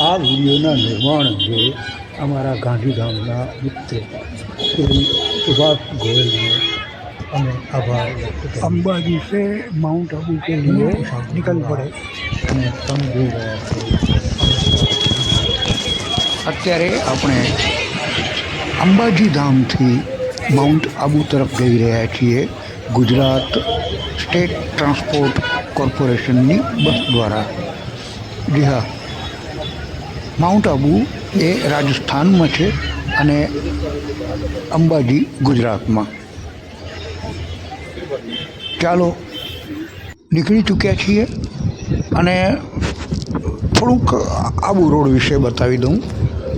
આ વિડીયોના નિર્માણ અંગે અમારા ગાંધીધામના મિત્ર શ્રી સુભાષ ગોયલને અમે આભાર વ્યક્ત કરીએ अंबाजी से माउंट आबू के लिए निकल पड़े અને તમે જોઈ રહ્યા છો અત્યારે આપણે અંબાજી ધામથી માઉન્ટ આબુ તરફ જઈ રહ્યા છીએ ગુજરાત સ્ટેટ ટ્રાન્સપોર્ટ કોર્પોરેશનની બસ દ્વારા જી હા માઉન્ટ આબુ એ રાજસ્થાનમાં છે અને અંબાજી ગુજરાતમાં. ચાલો, નીકળી ચૂક્યા છીએ અને થોડુંક આબુ રોડ વિશે બતાવી દઉં.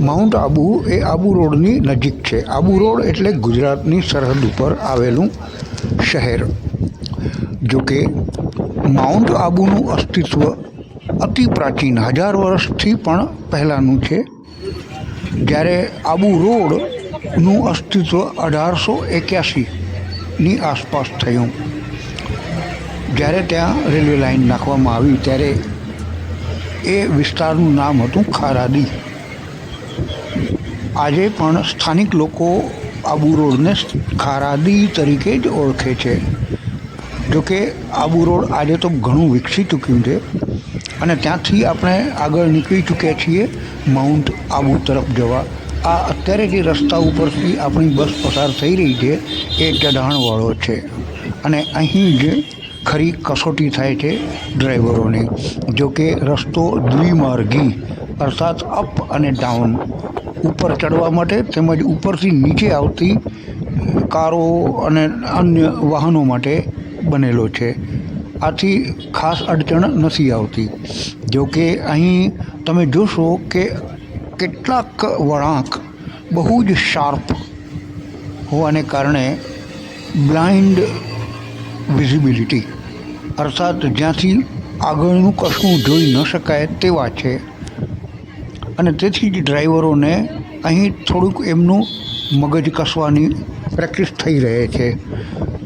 માઉન્ટ આબુ એ આબુ રોડની નજીક છે. આબુ રોડ એટલે ગુજરાતની સરહદ ઉપર આવેલું શહેર. જોકે માઉન્ટ આબુનું અસ્તિત્વ અતિ પ્રાચીન, હજાર વર્ષથી પણ પહેલાંનું છે. જ્યારે આબુ રોડનું અસ્તિત્વ અઢારસો એક્યાસીની આસપાસ થયું. જ્યારે ત્યાં રેલવે લાઇન નાખવામાં આવી, ત્યારે એ વિસ્તારનું નામ હતું ખારાદી આજે પણ સ્થાનિક લોકો આબુ રોડને ખારાદી તરીકે જ ઓળખે છે. જોકે આબુ રોડ આજે તો ઘણું વિકસી ચૂક્યું છે. અને ત્યાંથી આપણે આગળ નીકળી ચૂક્યા છીએ માઉન્ટ આબુ તરફ જવા. આ અત્યારે જે રસ્તા ઉપરથી આપણી બસ પસાર થઈ રહી છે, એ ચઢાણવાળો છે. અને અહીં જ ખરી કસોટી થાય છે ડ્રાઈવરોની. જો કે રસ્તો દ્વિમાર્ગી, અર્થાત અપ અને ડાઉન. ઉપર ચડવા માટે તેમજ ઉપરથી નીચે આવતી કારો અને અન્ય વાહનો માટે બનેલો છે. આથી ખાસ અડચણ નથી આવતી. જો કે અહીં તમે જોશો કે કેટલાક વળાંક બહુ જ શાર્પ હોવાને કારણે બ્લાઇન્ડ વિઝિબિલિટી, અર્થાત જ્યાંથી આગળનું કશું જોઈ ન શકાય તેવા છે. અને તેથી જ ડ્રાઈવરોને અહીં થોડુંક એમનું મગજ કસવાની પ્રેક્ટિસ થઈ રહે છે.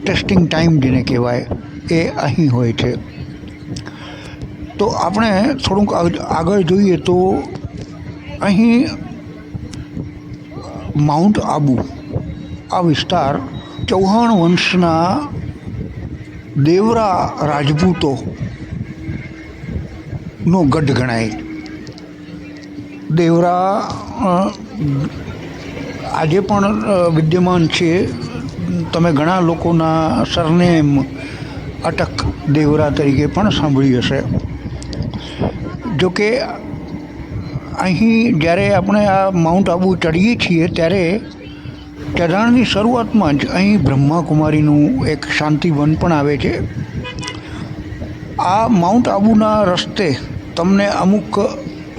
ટેસ્ટિંગ ટાઈમ જેને કહેવાય. એ અહીં હોય છે. તો આપણે થોડુંક આગ- આગળ જોઈએ તો અહીં માઉન્ટ આબુ, આ વિસ્તાર ચૌહાણ વંશના દેવરા રાજપૂતો નો ગઢ ગણાય. દેવરા આજે પણ વિદ્યમાન છે. તમે ઘણા લોકોના સરનેમ અટક દેવરા તરીકે પણ સાંભળી હશે. જોકે અહીં જ્યારે આપણે આ માઉન્ટ આબુ ચડીએ છીએ ત્યારે ચઢાણની શરૂઆતમાં જ અહીં બ્રહ્માકુમારીનું એક શાંતિવન પણ આવે છે. આ માઉન્ટ આબુના રસ્તે તમને અમુક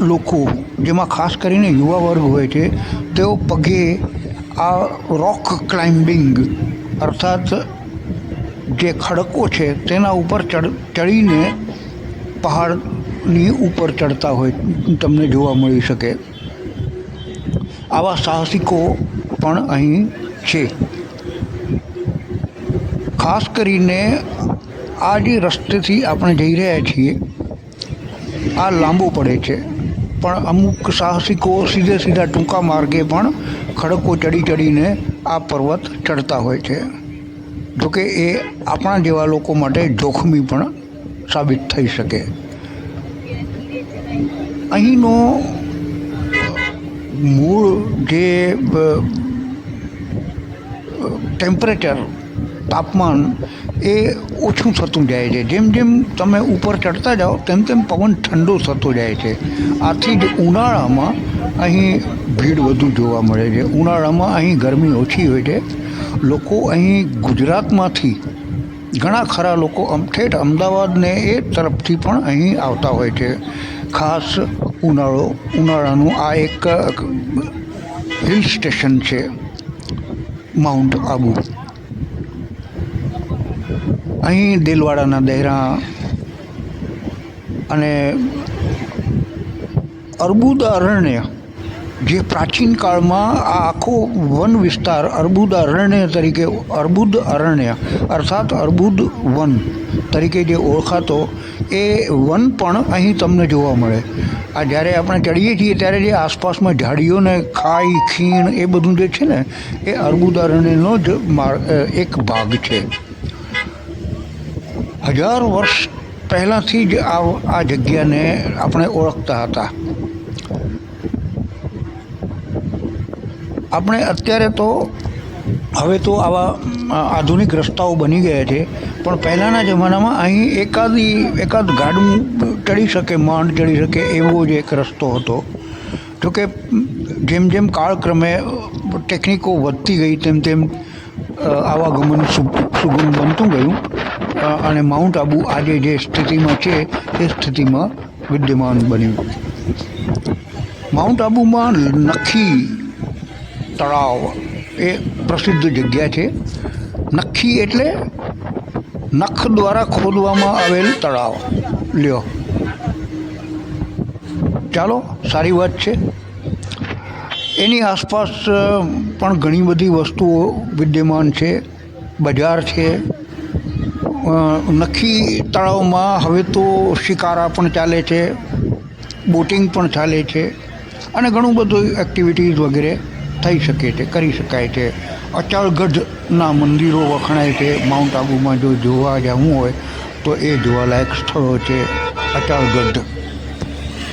લોકો, જેમાં ખાસ કરીને યુવા વર્ગ હોય છે, તેઓ પગે આ રોક ક્લાઇમ્બિંગ, અર્થાત જે ખડકો છે તેના ઉપર ચડ, ચડીને પહાડની ઉપર ચડતા હોય, તમને જોવા મળી શકે. આવા સાહસિકો પણ અહીં છે. ખાસ કરીને આ જે રસ્તેથી આપણે જઈ રહ્યા છીએ, આ લાંબો પડે છે. પણ અમુક સાહસિકો સીધે સીધા ટૂંકા માર્ગે પણ ખડકો ચડી ચડીને આ પર્વત ચડતા હોય છે. જોકે એ આપણા જેવા લોકો માટે જોખમી પણ સાબિત થઈ શકે. અહીંનો મૂળ જે ટેમ્પરેચર તાપમાન એ ઓછું થતું જાય છે. જેમ જેમ તમે ઉપર ચડતા જાઓ, તેમ તેમ પવન ઠંડો થતો જાય છે. આથી જ ઉનાળામાં અહીં ભીડ વધુ જોવા મળે છે. ઉનાળામાં અહીં ગરમી ઓછી હોય છે. લોકો અહીં ગુજરાતમાંથી ઘણા ખરા લોકો ઠેઠ અમદાવાદને એ તરફથી પણ અહીં આવતા હોય છે. ખાસ ઉનાળો, ઉનાળાનું આ એક હિલ સ્ટેશન છે, માઉન્ટ આબુ. અહીં દિલવાડાના દહેરા અને અર્બુદ અરણ્ય જે પ્રાચીન કાળમાં આ આખો વન વિસ્તાર અર્બુદ અરણ્ય તરીકે, અર્બુદ અરણ્ય અર્થાત અર્બુદ વન તરીકે જે ઓળખાતો, એ વન પણ અહીં તમને જોવા મળે. આ જ્યારે આપણે ચડીએ છીએ ત્યારે જે આસપાસમાં ઝાડીઓને ખાઈ, ખીણ એ બધું જે છે ને, એ અર્બુદ અરણ્યનો જ એક ભાગ છે. હજાર વર્ષ પહેલાંથી જ આ આ જગ્યાને આપણે ઓળખતા હતા. આપણે અત્યારે તો હવે તો આવા આધુનિક રસ્તાઓ બની ગયા છે, પણ પહેલાંના જમાનામાં અહીં એકાદી, એકાદ ગાડું ચડી શકે, માંડ ચડી શકે એવો જ એક રસ્તો હતો. જોકે જેમ જેમ કાળક્રમે ટેકનિકો વધતી ગઈ તેમ તેમ આવાગમન સુગમ બનતું ગયું અને માઉન્ટ આબુ આજે જે સ્થિતિમાં છે એ સ્થિતિમાં વિદ્યમાન બન્યું. માઉન્ટ આબુમાં નખી તળાવ એ પ્રસિદ્ધ જગ્યા છે. નખી એટલે નખ દ્વારા ખોદવામાં આવેલ તળાવ. લ્યો. ચાલો, સારી વાત છે. એની આસપાસ પણ ઘણી બધી વસ્તુઓ વિદ્યમાન છે. બજાર છે. નખી તળાવમાં હવે તો શિકારા પણ ચાલે છે. બોટિંગ પણ ચાલે છે. અને ઘણું બધું એક્ટિવિટીઝ વગેરે. થઈ શકે છે, કરી શકાય છે. અચાળગઢના મંદિરો વખણાય છે માઉન્ટ આબુમાં જો જોવા જવું હોય, તો એ જોવાલાયક સ્થળો છે અચાળગઢ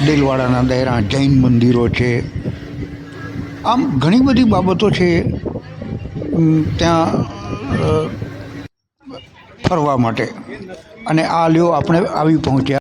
દેલવાડાના દહેરા જૈન મંદિરો છે. આમ ઘણી બધી બાબતો છે ત્યાં ફરવા માટે. અને આ લ્યો, આપણે આવી પહોંચ્યા.